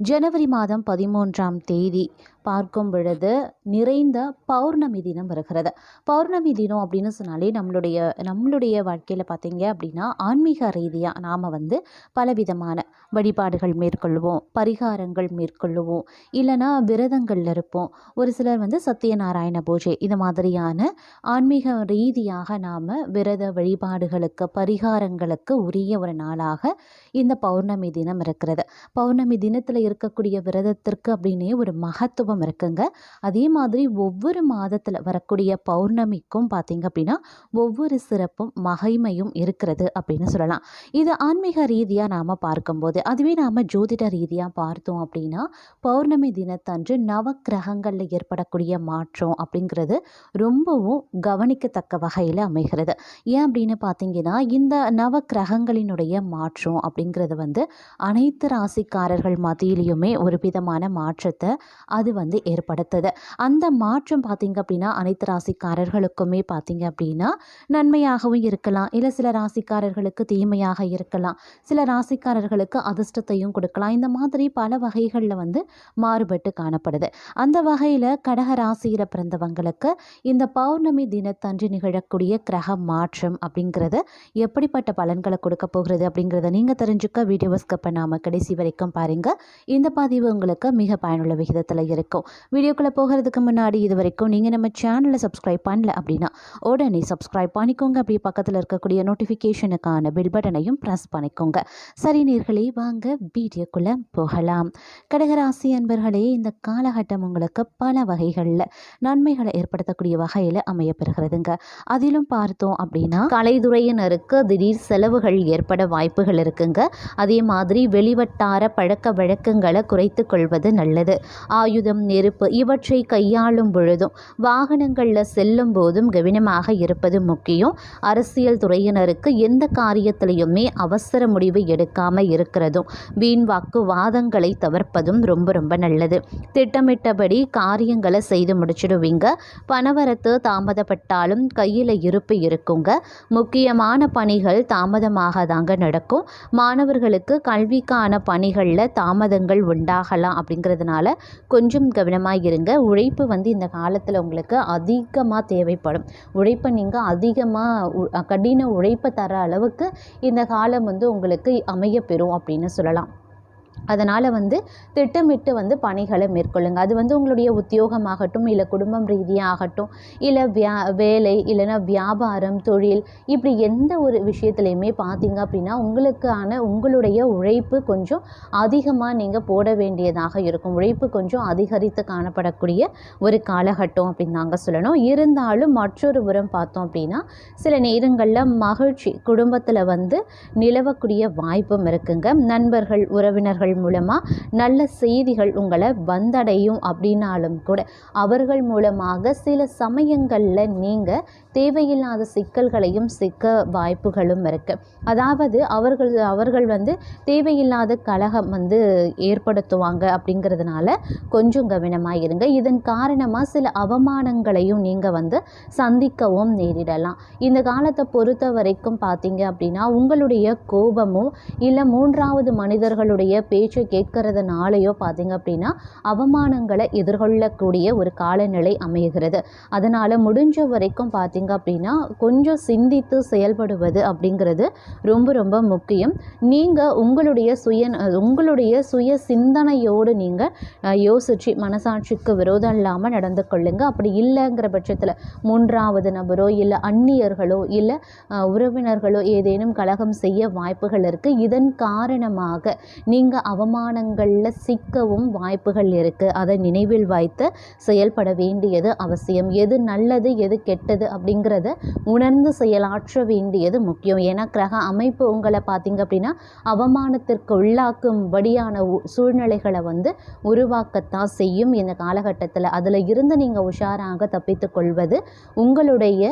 ஜனவரி மாதம் பதிமூன்றாம் தேதி பார்க்கும் பொழுது நிறைந்த பௌர்ணமி தினம் வருகிறது. பௌர்ணமி தினம் அப்படின்னு சொன்னாலே நம்மளுடைய நம்மளுடைய வாழ்க்கையில் பார்த்தீங்க அப்படின்னா ஆன்மீக ரீதியாக நாம் வந்து பலவிதமான வழிபாடுகள் மேற்கொள்வோம் பரிகாரங்கள் மேற்கொள்ளுவோம் இல்லைன்னா விரதங்கள் இருப்போம். ஒரு சிலர் வந்து சத்யநாராயண பூஜை இது மாதிரியான ஆன்மீக ரீதியாக நாம் விரத வழிபாடுகளுக்கு பரிகாரங்களுக்கு உரிய ஒரு நாளாக இந்த பௌர்ணமி தினம் இருக்கிறது. பௌர்ணமி தினத்தில் இருக்கக்கூடிய விரதத்திற்கு அப்படின்னே ஒரு மகத்துவம் இருக்குங்க. அதே மாதிரி ஒவ்வொரு மாதத்தில் வரக்கூடிய பௌர்ணமிக்கும் பார்த்திங்க அப்படின்னா ஒவ்வொரு சிறப்பும் மகிமையும் இருக்கிறது அப்படின்னு சொல்லலாம். இது ஆன்மீக ரீதியாக நாம் பார்க்கும்போது அதுவே நாம் ஜோதிட ரீதியாக பார்த்தோம் அப்படின்னா பௌர்ணமி தினத்தன்று நவக்கிரகங்களில் ஏற்படக்கூடிய மாற்றம் அப்படிங்கிறது ரொம்பவும் கவனிக்கத்தக்க வகையில் அமைகிறது. ஏன் அப்படின்னு பார்த்தீங்கன்னா இந்த நவ கிரகங்களினுடைய மாற்றம் அப்படிங்கிறது வந்து அனைத்து ராசிக்காரர்கள் வாழ்க்கையிலையுமே ஒரு விதமான மாற்றத்தை அது வந்து ஏற்படுத்துது. அந்த மாற்றம் பார்த்தீங்க அப்படின்னா அனைத்து ராசிக்காரர்களுக்குமே பார்த்தீங்க அப்படின்னா நன்மையாகவும் இருக்கலாம். இல்லை சில ராசிக்காரர்களுக்கு தீமையாக இருக்கலாம். சில ராசிக்காரர்களுக்கு அதிர்ஷ்டத்தையும் கொடுக்கலாம். இந்த மாதிரி பல வகைகளில் வந்து மாறுபட்டு காணப்படுது. அந்த வகையில் கடக ராசியில் பிறந்தவங்களுக்கு இந்த பௌர்ணமி தினத்தன்று நிகழக்கூடிய கிரக மாற்றம் அப்படிங்கிறது எப்படிப்பட்ட பலன்களை கொடுக்க போகிறது அப்படிங்கிறத நீங்கள் தெரிஞ்சுக்க வீடியோவை ஸ்கிப் பண்ணாமல் கடைசி வரைக்கும் பாருங்கள் இந்த பதிவு உங்களுக்கு மிக பயனுள்ள விகிதத்தில் இருக்கும். வீடியோக்குள்ளே போகிறதுக்கு முன்னாடி இது வரைக்கும் நீங்கள் நம்ம சேனலை சப்ஸ்கிரைப் பண்ணல அப்படின்னா உடனே சப்ஸ்கிரைப் பண்ணிக்கோங்க. அப்படியே பக்கத்தில் இருக்கக்கூடிய நோட்டிஃபிகேஷனுக்கான பில் பட்டனையும் ப்ரெஸ் பண்ணிக்கோங்க. சரி நேர்களே வாங்க வீடியோக்குள்ளே போகலாம். கடகராசி அன்பர்களே இந்த காலகட்டம் உங்களுக்கு பல வகைகளில் நன்மைகளை ஏற்படுத்தக்கூடிய வகையில் அமையப்பெறுகிறதுங்க. அதிலும் பார்த்தோம் அப்படின்னா கலைத்துறையினருக்கு திடீர் செலவுகள் ஏற்பட வாய்ப்புகள் இருக்குங்க. அதே மாதிரி வெளிவட்டார பழக்க வழக்கங்கள் குறைத்து கொள்வது நல்லது. ஆயுதம் நெருப்பு இவற்றை கையாளும் பொழுதும் வாகனங்களில் செல்லும் போதும் கவனமாக இருப்பது முக்கியம். அரசியல் துறையினருக்கு எந்த காரியத்திலையுமே அவசர முடிவு எடுக்காம இருக்கிறதும் வீண் வாக்கு வாதங்களை தவிர்ப்பதும் ரொம்ப ரொம்ப நல்லது. திட்டமிட்டபடி காரியங்களை செய்து முடிச்சிடுவீங்க. பணவரத்து தாமதப்பட்டாலும் கையில் இருப்பு இருக்குங்க. முக்கியமான பணிகள் தாமதமாக தாங்க நடக்கும். மாணவர்களுக்கு கல்விக்கான பணிகளில் தாமதங்கள் உண்டாகலாம் அப்படிங்கிறதுனால கொஞ்சம் கவனமாக இருங்க. உழைப்பு வந்து இந்த காலத்தில் உங்களுக்கு அதிகமாக தேவைப்படும். உழைப்பை நீங்கள் அதிகமாக கடின உழைப்பை தர அளவுக்கு இந்த காலம் வந்து உங்களுக்கு அமையப்பெறும் அப்படின்னு சொல்லலாம். அதனால் வந்து திட்டமிட்டு வந்து பணிகளை மேற்கொள்ளுங்கள் அது வந்து உங்களுடைய உத்தியோகமாகட்டும் இல்லை குடும்பம் ரீதியாகட்டும் இல்லை வியா வேலை இல்லைன்னா வியாபாரம் தொழில் இப்படி எந்த ஒரு விஷயத்துலையுமே பார்த்தீங்க அப்படின்னா உங்களுக்கான உங்களுடைய உழைப்பு கொஞ்சம் அதிகமாக நீங்கள் போட வேண்டியதாக இருக்கும். உழைப்பு கொஞ்சம் அதிகரித்து காணப்படக்கூடிய ஒரு காலகட்டம் அப்படின்னு நாங்கள் சொல்லணும். இருந்தாலும் மற்றொரு புறம் பார்த்தோம் அப்படின்னா சில நேரங்களில் மகிழ்ச்சி குடும்பத்தில் வந்து நிலவக்கூடிய வாய்ப்பும் இருக்குங்க. நண்பர்கள் உறவினர்கள் மூலமாக நல்ல செய்திகள் உங்களை வந்தடையும் அப்படின்னாலும் கூட அவர்கள் மூலமாக சில சமயங்களில் நீங்கள் தேவையில்லாத சிக்கல்களையும் சிக்க வாய்ப்புகளும் இருக்குது அதாவது அவர்கள் அவர்கள் வந்து தேவையில்லாத கலகம் வந்து ஏற்படுத்துவாங்க அப்படிங்கிறதுனால கொஞ்சம் கவனமாக இருங்க. இதன் காரணமாக சில அவமானங்களையும் நீங்கள் வந்து சந்திக்கவும் நேரிடலாம். இந்த காலத்தை பொறுத்த வரைக்கும் பார்த்தீங்க அப்படின்னா உங்களுடைய கோபமும் இல்லை மூன்றாவது மனிதர்களுடைய பேச்சை கேட்கறதுனாலையோ பார்த்தீங்க அப்படின்னா அவமானங்களை எதிர்கொள்ளக்கூடிய ஒரு காலநிலை அமைகிறது. அதனால் முடிஞ்ச வரைக்கும் பார்த்தீங்க அப்படின்னா கொஞ்சம் சிந்தித்து செயல்படுவது அப்படிங்கிறது ரொம்ப ரொம்ப முக்கியம். நீங்கள் உங்களுடைய சுய உங்களுடைய சுய சிந்தனையோடு நீங்கள் யோசித்து மனசாட்சிக்கு விரோதம் இல்லாமல் நடந்து கொள்ளுங்க. அப்படி இல்லைங்கிற பட்சத்தில் மூன்றாவது நபரோ இல்லை அந்நியர்களோ இல்லை உறவினர்களோ ஏதேனும் கலகம் செய்ய வாய்ப்புகள் இருக்குது இதன் காரணமாக நீங்கள் அவமானங்களில் சிக்கவும் வாய்ப்புகள் இருக்குது அதை நினைவில் வைத்து செயல்பட வேண்டியது அவசியம். எது நல்லது எது கெட்டது அப்படிங்கிறத உணர்ந்து செயலாற்ற வேண்டியது முக்கியம். ஏன்னா கிரக அமைப்பு உங்களை பார்த்தீங்க அப்படின்னா அவமானத்திற்கு உள்ளாக்கும்படியான சூழ்நிலைகளை வந்து உருவாக்கத்தான் செய்யும் இந்த காலகட்டத்தில். அதில் இருந்து நீங்கள் உஷாராக தப்பித்து கொள்வது உங்களுடைய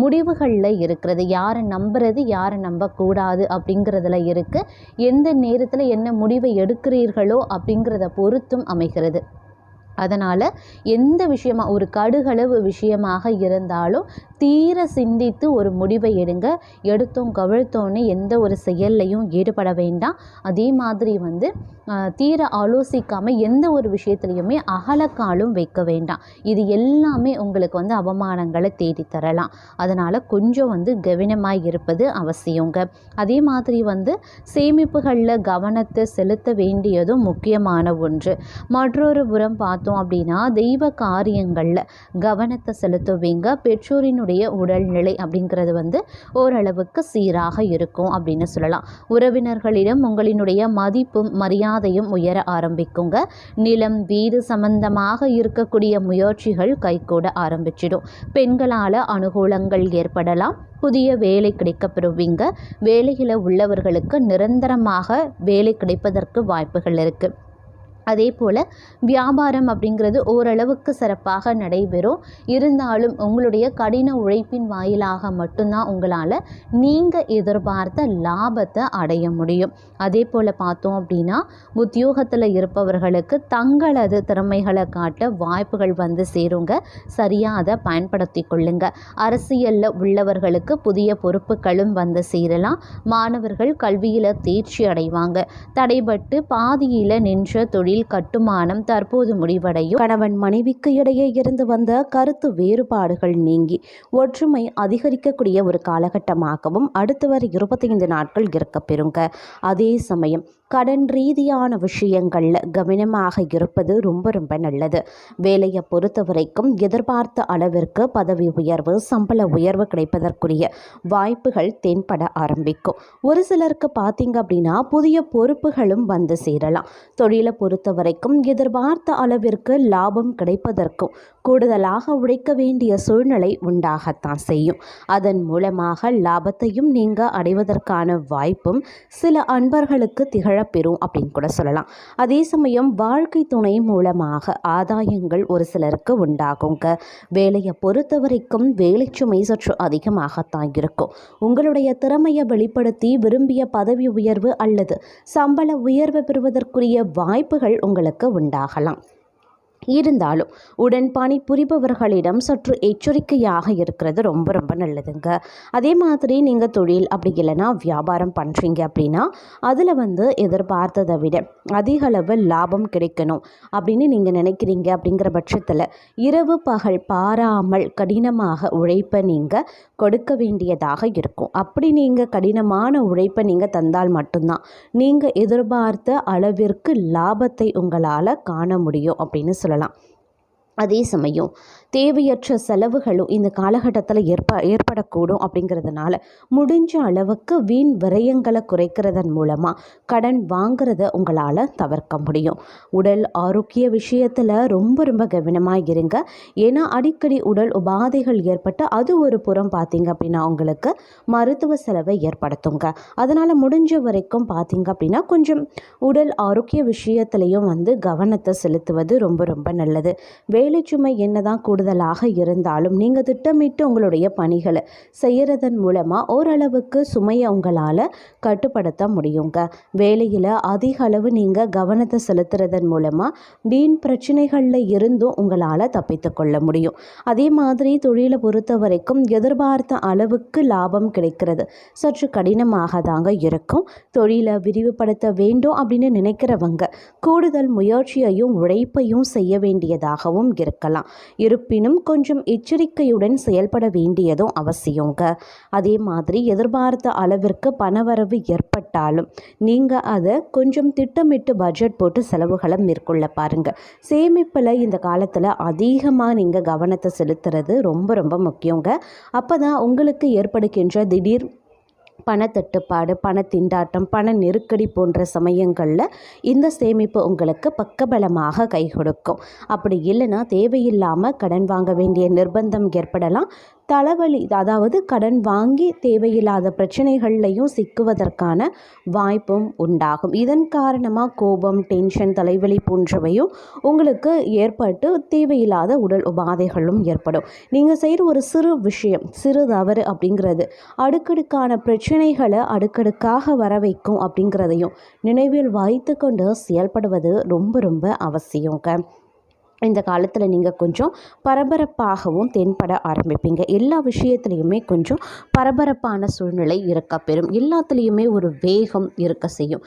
முடிவுகளில் இருக்கிறது. யாரை நம்புறது யாரை நம்பக்கூடாது அப்படிங்கிறதுல இருக்குது எந்த நேரத்தில் என்ன முடிவை எடுக்கிறீர்களோ அப்படிங்கிறத பொறுத்தும் அமைகிறது. அதனால் எந்த விஷயமாக ஒரு கடுகளவு விஷயமாக இருந்தாலும் தீர சிந்தித்து ஒரு முடிவை எடுங்க. எடுத்தோம் கவிழ்த்தோன்னு எந்த ஒரு செயல்லையும் ஈடுபட வேண்டாம். அதே மாதிரி வந்து தீர ஆலோசிக்காமல் எந்த ஒரு விஷயத்துலையுமே அகலக்காலும் வைக்க வேண்டாம். இது எல்லாமே உங்களுக்கு வந்து அவமானங்களை தேடித்தரலாம். அதனால் கொஞ்சம் வந்து கவனமாக இருப்பது அவசியங்க. அதே மாதிரி வந்து சேமிப்புகளில் கவனத்தை செலுத்த வேண்டியதும் முக்கியமான ஒன்று. மற்றொரு புறம் பார்த்தோம் அப்படின்னா தெய்வ காரியங்களில் கவனத்தை செலுத்துவீங்க. பெற்றோரினுடைய உடல்நிலை அப்படிங்கிறது வந்து ஓரளவுக்கு சீராக இருக்கும் அப்படின்னு சொல்லலாம். உறவினர்களிடம் உங்களினுடைய மதிப்பும் மரியாதையும் உயர ஆரம்பிக்குங்க. நிலம் வீடு சம்பந்தமாக இருக்கக்கூடிய முயற்சிகள் கைகூட ஆரம்பிச்சிடும். பெண்களால் அனுகூலங்கள் ஏற்படலாம். புதிய வேலை கிடைக்கப்பெறுவீங்க. வேலையில் உள்ளவர்களுக்கு நிரந்தரமாக வேலை கிடைப்பதற்கு வாய்ப்புகள் இருக்குது அதே போல் வியாபாரம் அப்படிங்கிறது ஓரளவுக்கு சிறப்பாக நடைபெறும். இருந்தாலும் உங்களுடைய கடின உழைப்பின் வாயிலாக மட்டும்தான் உங்களால் நீங்கள் எதிர்பார்த்த லாபத்தை அடைய முடியும். அதே போல் பார்த்தோம் அப்படின்னா உத்தியோகத்தில் இருப்பவர்களுக்கு தங்களது திறமைகளை காட்ட வாய்ப்புகள் வந்து சேருங்க. சரியாக அதை பயன்படுத்தி கொள்ளுங்க. அரசியலில் உள்ளவர்களுக்கு புதிய பொறுப்புகளும் வந்து சேரலாம். மாணவர்கள் கல்வியில் தேர்ச்சி அடைவாங்க. தடைபட்டு பாதியில் நின்ற தொழில் தொழில் கட்டுமானம் தற்போது முடிவடையும். கணவன் மனைவிக்கு இடையே இருந்து வந்த கருத்து வேறுபாடுகள் நீங்கி ஒற்றுமை அதிகரிக்கக்கூடிய ஒரு காலகட்டமாகவும் அடுத்து வர இருபத்தைந்து நாட்கள் இருக்க பெறுங்க. அதே சமயம் கடன் ரீதியான விஷயங்களில் கவனமாக இருப்பது ரொம்ப ரொம்ப நல்லது. வேலையை பொறுத்த வரைக்கும் எதிர்பார்த்த அளவிற்கு பதவி உயர்வு சம்பள உயர்வு கிடைப்பதற்குரிய வாய்ப்புகள் தென்பட ஆரம்பிக்கும். ஒரு சிலருக்கு பார்த்தீங்க அப்படின்னா புதிய பொறுப்புகளும் வந்து சேரலாம். தொழிலை பொறுத்த வரைக்கும் எதிர்பார்த்த அளவிற்கு லாபம் கிடைப்பதற்கும் கூடுதலாக உழைக்க வேண்டிய சூழ்நிலை உண்டாகத்தான் செய்யும். அதன் மூலமாக லாபத்தையும் நீங்கள் அடைவதற்கான வாய்ப்பும் சில அன்பர்களுக்கு இழப்பெறும் அப்படின்னு கூட சொல்லலாம். அதே சமயம் வாழ்க்கை துணை மூலமாக ஆதாயங்கள் ஒரு சிலருக்கு உண்டாகுங்க. வேலையை பொறுத்த வரைக்கும் வேலை சுமை சற்று அதிகமாகத்தான் இருக்கும். உங்களுடைய திறமையை வெளிப்படுத்தி விரும்பிய பதவி உயர்வு அல்லது சம்பள உயர்வு பெறுவதற்குரிய வாய்ப்புகள் உங்களுக்கு உண்டாகலாம். இருந்தாலும் உடன்பாணி புரிபவர்களிடம் சற்று எச்சரிக்கையாக இருக்கிறது ரொம்ப ரொம்ப நல்லதுங்க. அதே மாதிரி நீங்கள் தொழில் அப்படி இல்லைன்னா வியாபாரம் பண்ணுறீங்க அப்படின்னா அதில் வந்து எதிர்பார்த்ததை விட அதிக அளவு லாபம் கிடைக்கணும் அப்படின்னு நீங்கள் நினைக்கிறீங்க அப்படிங்கிற பட்சத்தில் இரவு பகல் பாராமல் கடினமாக உழைப்பை நீங்கள் கொடுக்க வேண்டியதாக இருக்கும். அப்படி நீங்கள் கடினமான உழைப்பை நீங்கள் தந்தால் மட்டும்தான் நீங்கள் எதிர்பார்த்த அளவிற்கு லாபத்தை உங்களால் காண முடியும் அப்படின்னு சொல்லலாம். 了。அதே சமயம் தேவையற்ற செலவுகளும் இந்த காலகட்டத்தில் ஏற்ப ஏற்படக்கூடும் அப்படிங்கிறதுனால முடிஞ்ச அளவுக்கு வீண் விரயங்களை குறைக்கிறதன் மூலமாக கடன் வாங்கிறத உங்களால் தவிர்க்க முடியும். உடல் ஆரோக்கிய விஷயத்தில் ரொம்ப ரொம்ப கவனமாக இருங்க. ஏன்னா அடிக்கடி உடல் உபாதைகள் ஏற்பட்டு அது ஒரு புறம் பார்த்தீங்க அப்படின்னா உங்களுக்கு மருத்துவ செலவை ஏற்படுத்துங்க. அதனால் முடிஞ்ச வரைக்கும் பார்த்தீங்க அப்படின்னா கொஞ்சம் உடல் ஆரோக்கிய விஷயத்துலையும் வந்து கவனத்தை செலுத்துவது ரொம்ப ரொம்ப நல்லது. வே வேலைச்சுமை என்னதான் கூடுதலாக இருந்தாலும் நீங்கள் திட்டமிட்டு உங்களுடைய பணிகளை செய்கிறதன் மூலமாக ஓரளவுக்கு சுமையை உங்களால் கட்டுப்படுத்த முடியுங்க. வேலையில் அதிக அளவு நீங்கள் கவனத்தை செலுத்துறதன் மூலமாக வீண் பிரச்சனைகளில் இருந்தும் உங்களால் தப்பித்து கொள்ள முடியும். அதே மாதிரி தொழிலை பொறுத்த வரைக்கும் எதிர்பார்த்த அளவுக்கு லாபம் கிடைக்கிறது. சற்று கடினமாக தாங்க இருக்கும். தொழிலை விரிவுபடுத்த வேண்டும் அப்படின்னு நினைக்கிறவங்க கூடுதல் முயற்சியையும் உழைப்பையும் செய்ய வேண்டியதாகவும் இருக்கலாம். இருப்பினும் கொஞ்சம் எச்சரிக்கையுடன் செயல்பட வேண்டியதும் அவசியங்க. அதே மாதிரி எதிர்பார்த்த அளவிற்கு பணவரவு ஏற்பட்டாலும் நீங்கள் அதை கொஞ்சம் திட்டமிட்டு பட்ஜெட் போட்டு செலவுகளை மேற்கொள்ள பாருங்கள் சேமிப்பில் இந்த காலத்தில் அதிகமாக நீங்கள் கவனத்தை செலுத்துறது ரொம்ப ரொம்ப முக்கியங்க. அப்போ தான் உங்களுக்கு ஏற்படுகின்ற திடீர் பணத்தட்டுப்பாடு பண திண்டாட்டம் பண நெருக்கடி போன்ற சமயங்களில் இந்த சேமிப்பு உங்களுக்கு பக்கபலமாக கை கொடுக்கும் அப்படி இல்லைன்னா தேவையில்லாமல் கடன் வாங்க வேண்டிய நிர்பந்தம் ஏற்படலாம். தலைவலி அதாவது கடன் வாங்கி தேவையில்லாத பிரச்சனைகள்லையும் சிக்குவதற்கான வாய்ப்பும் உண்டாகும். இதன் காரணமாக கோபம் டென்ஷன் தலைவலி போன்றவையும் உங்களுக்கு ஏற்பட்டு தேவையில்லாத உடல் உபாதைகளும் ஏற்படும். நீங்கள் செய்கிற ஒரு சிறு விஷயம் சிறு தவறு அப்படிங்கிறது அடுக்கடுக்கான பிரச்சனைகளை அடுக்கடுக்காக வர வைக்கும் அப்படிங்கிறதையும் நினைவில் வைத்து கொண்டு செயல்படுவது ரொம்ப ரொம்ப அவசியங்க. இந்த காலத்தில் நீங்கள் கொஞ்சம் பரபரப்பாகவும் தென்பட ஆரம்பிப்பீங்க. எல்லா விஷயத்துலையுமே கொஞ்சம் பரபரப்பான சூழ்நிலை இருக்க பெறும். எல்லாத்துலேயுமே ஒரு வேகம் இருக்க செய்யும்.